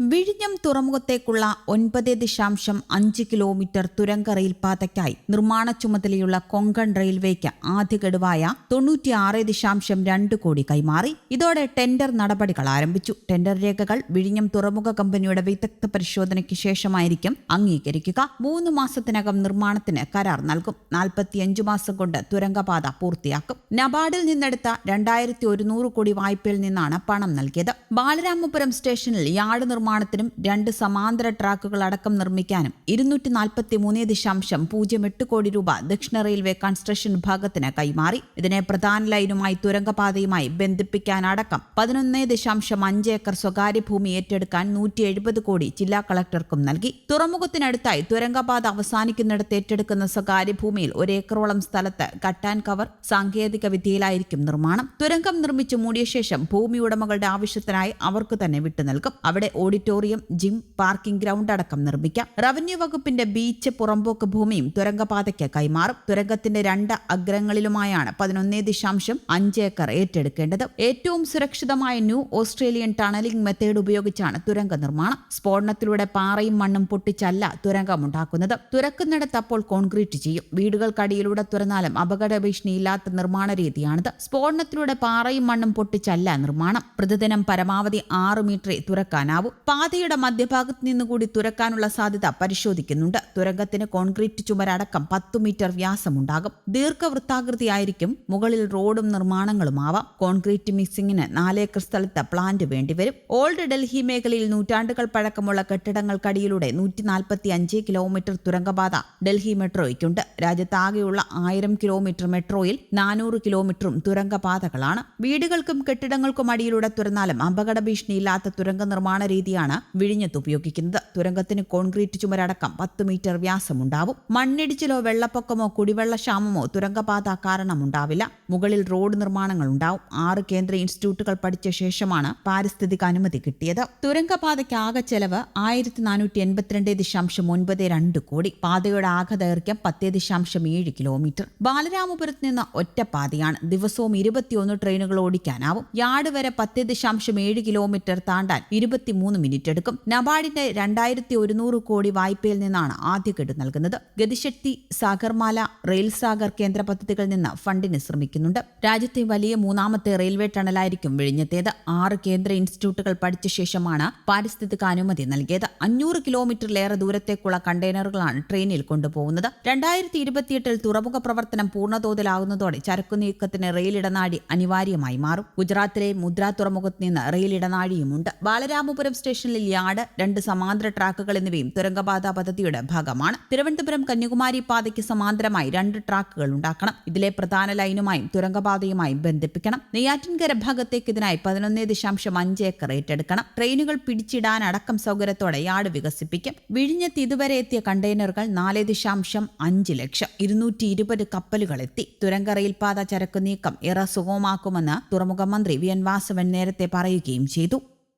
വിഴിഞ്ഞം തുറമുഖത്തേക്കുള്ള ഒൻപത് ദശാംശം അഞ്ച് കിലോമീറ്റർ തുരങ്ക റെയിൽപാതയ്ക്കായി നിർമ്മാണ ചുമതലയുള്ള കൊങ്കൺ റെയിൽവേക്ക് ആദ്യ ഗഡുവായ തൊണ്ണൂറ്റിയാറ് ദശാംശം രണ്ട് കോടി കൈമാറി. ഇതോടെ ടെൻഡർ നടപടികൾ ആരംഭിച്ചു. ടെൻഡർ രേഖകൾ വിഴിഞ്ഞം തുറമുഖ കമ്പനിയുടെ വിദഗ്ധ പരിശോധനയ്ക്ക് ശേഷമായിരിക്കും അംഗീകരിക്കുക. മൂന്ന് മാസത്തിനകം നിർമ്മാണത്തിന് കരാർ നൽകും. നാൽപ്പത്തിയഞ്ചു മാസം കൊണ്ട് തുരങ്കപാത പൂർത്തിയാക്കും. നബാർഡിൽ നിന്നെടുത്ത രണ്ടായിരത്തി ഒരുന്നൂറ് കോടി വായ്പയിൽ നിന്നാണ് പണം നൽകിയത്. ബാലരാമപുരം സ്റ്റേഷനിൽ യാർഡ് നിർമ്മാണത്തിനും രണ്ട് സമാന്തര ട്രാക്കുകൾ അടക്കം നിർമ്മിക്കാനും ഇരുന്നൂറ്റി നാൽപ്പത്തി മൂന്ന് ദശാംശം പൂജ്യം എട്ട് കോടി രൂപ ദക്ഷിണ റെയിൽവേ കൺസ്ട്രക്ഷൻ വിഭാഗത്തിന് കൈമാറി. ഇതിനെ പ്രധാന ലൈനുമായി തുരങ്കപാതയുമായി ബന്ധിപ്പിക്കാനടക്കം പതിനൊന്ന് ദശാംശം അഞ്ച് ഏക്കർ സ്വകാര്യ ഭൂമി ഏറ്റെടുക്കാൻ നൂറ്റി എഴുപത് കോടി ജില്ലാ കളക്ടർക്കും നൽകി. തുറമുഖത്തിനടുത്തായി തുരങ്കപാത അവസാനിക്കുന്നിടത്ത് ഏറ്റെടുക്കുന്ന സ്വകാര്യ ഭൂമിയിൽ ഒരേക്കറോളം സ്ഥലത്ത് കട്ട് ആൻഡ് കവർ സാങ്കേതിക വിദ്യയിലായിരിക്കും നിർമ്മാണം. തുരങ്കം നിർമ്മിച്ചു മൂടിയ ശേഷം ഭൂമി ഉടമകളുടെ ആവശ്യത്തിനായി അവർക്ക് തന്നെ വിട്ടു നൽകും അവിടെ ഓഡിറ്റോറിയം ജിം പാർക്കിംഗ് ഗ്രൗണ്ട് അടക്കം നിർമ്മിക്കാം. റവന്യൂ വകുപ്പിന്റെ ബീച്ച് പുറമ്പോക്ക് ഭൂമിയും തുരങ്കപാതയ്ക്ക് കൈമാറും. തുരങ്കത്തിന്റെ രണ്ട് അഗ്രങ്ങളിലുമായാണ് പതിനൊന്നേ ദശാംശം അഞ്ച് ഏക്കർ ഏറ്റെടുക്കേണ്ടത്. ഏറ്റവും സുരക്ഷിതമായ ന്യൂ ഓസ്ട്രേലിയൻ ടണലിംഗ് മെത്തേഡ് ഉപയോഗിച്ചാണ് തുരങ്ക നിർമ്മാണം. സ്ഫോടനത്തിലൂടെ പാറയും മണ്ണും പൊട്ടിച്ചല്ല തുരങ്കമുണ്ടാക്കുന്നത്. തുരക്കുന്നിടത്ത് അപ്പോൾ കോൺക്രീറ്റ് ചെയ്യും. വീടുകൾക്കടിയിലൂടെ തുറന്നാലും അപകട ഭീഷണിയില്ലാത്ത നിർമ്മാണ രീതിയാണിത്. സ്ഫോടനത്തിലൂടെ പാറയും മണ്ണും പൊട്ടിച്ചല്ല നിർമ്മാണം. പ്രതിദിനം പരമാവധി ആറ് മീറ്ററേ തുറക്കാനാവൂ പാതയുടെ മധ്യഭാഗത്ത് നിന്നുകൂടി തുരക്കാനുള്ള സാധ്യത പരിശോധിക്കുന്നുണ്ട്. തുരങ്കത്തിന് കോൺക്രീറ്റ് ചുമരടക്കം പത്തു മീറ്റർ വ്യാസമുണ്ടാകും. ദീർഘവൃത്താകൃതിയായിരിക്കും. മുകളിൽ റോഡും നിർമ്മാണങ്ങളുമാവാം കോൺക്രീറ്റ് മിക്സിംഗിന് നാലേക്കർ സ്ഥലത്ത് പ്ലാന്റ് വേണ്ടിവരും. ഓൾഡ് ഡൽഹി മേഖലയിൽ നൂറ്റാണ്ടുകൾ പഴക്കമുള്ള കെട്ടിടങ്ങൾക്കടിയിലൂടെ നൂറ്റി നാൽപ്പത്തി അഞ്ച് കിലോമീറ്റർ തുരങ്കപാത ഡൽഹി മെട്രോയ്ക്കുണ്ട്. രാജ്യത്താകെയുള്ള ആയിരം കിലോമീറ്റർ മെട്രോയിൽ നാനൂറ് കിലോമീറ്ററും തുരങ്കപാതകളാണ്. വീടുകൾക്കും കെട്ടിടങ്ങൾക്കും അടിയിലൂടെ തുറന്നാലും അപകട ഭീഷണിയില്ലാത്ത തുരങ്ക നിർമ്മാണ രീതിയാണ് വിഴിഞ്ഞത്ത് ഉപയോഗിക്കുന്നത്. തുരങ്കത്തിന് കോൺക്രീറ്റ് ചുമരടക്കം പത്ത് മീറ്റർ വ്യാസമുണ്ടാവും. മണ്ണിടിച്ചിലോ വെള്ളപ്പൊക്കമോ കുടിവെള്ളക്ഷാമമോ തുരങ്കപാത കാരണമുണ്ടാവില്ല. മുകളിൽ റോഡ് നിർമ്മാണങ്ങൾ ഉണ്ടാവും ആറ് കേന്ദ്ര ഇൻസ്റ്റിറ്റ്യൂട്ടുകൾ പഠിച്ച ശേഷമാണ് പാരിസ്ഥിതിക അനുമതി കിട്ടിയത്. തുരങ്കപാതയ്ക്ക് ആകെ ചെലവ് ആയിരത്തി നാനൂറ്റി എൺപത്തിരണ്ട് ദശാംശം ഒൻപത് രണ്ട് കോടി. പാതയുടെ ആകെ ദൈർഘ്യം പത്ത് ദശാംശം ഏഴ് കിലോമീറ്റർ. ബാലരാമപുരത്ത് നിന്ന് ഒറ്റപ്പാതയാണ്. ദിവസവും ഇരുപത്തിയൊന്ന് ട്രെയിനുകൾ ഓടിക്കാനാവും. യാർഡ് വരെ പത്ത് ദശാംശം ഏഴ് കിലോമീറ്റർ താണ്ടാൻ ഇരുപത്തിമൂന്ന് മിനിറ്റ് എടുക്കും നബാർഡിന്റെ രണ്ടായിരത്തി ഒരുന്നൂറ് കോടി വായ്പയിൽ നിന്നാണ് ആദ്യ കെട്ട് നൽകുന്നത്. ഗതിശക്തി സാഗർമാല റെയിൽ സാഗർ കേന്ദ്ര പദ്ധതികളിൽ നിന്ന് ഫണ്ടിന് ശ്രമിക്കുന്നുണ്ട്. രാജ്യത്തെ വലിയ മൂന്നാമത്തെ റെയിൽവേ ടണലായിരിക്കും വിഴിഞ്ഞത്തേത്. ആറ് കേന്ദ്ര ഇൻസ്റ്റിറ്റ്യൂട്ടുകൾ പഠിച്ച ശേഷമാണ് പാരിസ്ഥിതിക അനുമതി നൽകിയത്. അഞ്ഞൂറ് കിലോമീറ്ററിലേറെ ദൂരത്തേക്കുള്ള കണ്ടെയ്നറുകളാണ് ട്രെയിനിൽ കൊണ്ടുപോകുന്നത്. രണ്ടായിരത്തി ഇരുപത്തിയെട്ടിൽ തുറമുഖ പ്രവർത്തനം പൂർണതോതിലാകുന്നതോടെ ചരക്കു നീക്കത്തിന് റെയിൽ ഇടനാഴി അനിവാര്യമായി മാറും. ഗുജറാത്തിലെ മുദ്ര തുറമുഖത്ത് നിന്ന് റെയിൽ ഇടനാഴിയുമുണ്ട്. ബാലരാമപുരം സ്റ്റേഷനിൽ യാർഡ് രണ്ട് സമാന്തര ട്രാക്കുകൾ എന്നിവയും തുരങ്കപാത പദ്ധതിയുടെ ഭാഗമാണ്. തിരുവനന്തപുരം കന്യാകുമാരി പാതയ്ക്ക് സമാന്തരമായി രണ്ട് ട്രാക്കുകൾ ഉണ്ടാക്കണം. ഇതിലെ പ്രധാന ലൈനുമായും തുരങ്കപാതയുമായും ബന്ധിപ്പിക്കണം. നെയ്യാറ്റിൻകര ഭാഗത്തേക്ക് ഇതിനായി പതിനൊന്ന് ദശാംശം അഞ്ച് ഏക്കർ ഏറ്റെടുക്കണം. ട്രെയിനുകൾ പിടിച്ചിടാൻ അടക്കം സൗകര്യത്തോടെ യാർഡ് വികസിപ്പിക്കും. വിഴിഞ്ഞത്ത് ഇതുവരെ എത്തിയ കണ്ടെയ്നറുകൾ നാല് ദശാംശം അഞ്ച് ലക്ഷം. ഇരുന്നൂറ്റി ഇരുപത് കപ്പലുകൾ എത്തി. തുരങ്ക റെയിൽപാത ചരക്കു നീക്കം ഏറെ സുഗമമാക്കുമെന്ന് തുറമുഖ മന്ത്രി വി എൻ വാസവൻ നേരത്തെ പറയുകയും ചെയ്തു.